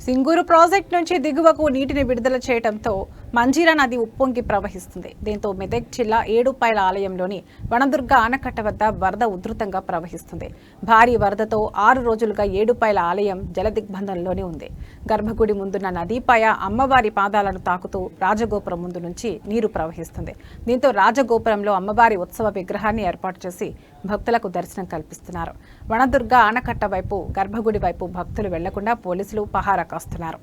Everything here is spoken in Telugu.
సింగూరు ప్రాజెక్ట్ నుంచి దిగువకు నీటిని విడుదల చేయడంతో మంజీరా నది ఉప్పొంగి ప్రవహిస్తుంది. దీంతో మెదక్ జిల్లా ఏడుపాయల ఆలయంలోని వనదుర్గ ఆనకట్ట వద్ద వరద ఉధృతంగా ప్రవహిస్తుంది. భారీ వరదతో ఆరు రోజులుగా ఏడుపాయల ఆలయం జలదిగ్బంధంలోనే ఉంది. గర్భగుడి ముందున్న నదీపాయ అమ్మవారి పాదాలను తాకుతూ రాజగోపురం ముందు నుంచి నీరు ప్రవహిస్తుంది. దీంతో రాజగోపురంలో అమ్మవారి ఉత్సవ విగ్రహాన్ని ఏర్పాటు చేసి భక్తులకు దర్శనం కల్పిస్తున్నారు. వనదుర్గ ఆనకట్ట వైపు గర్భగుడి వైపు భక్తులు వెళ్ళకుండా పోలీసులు పహారా కాస్తున్నారు.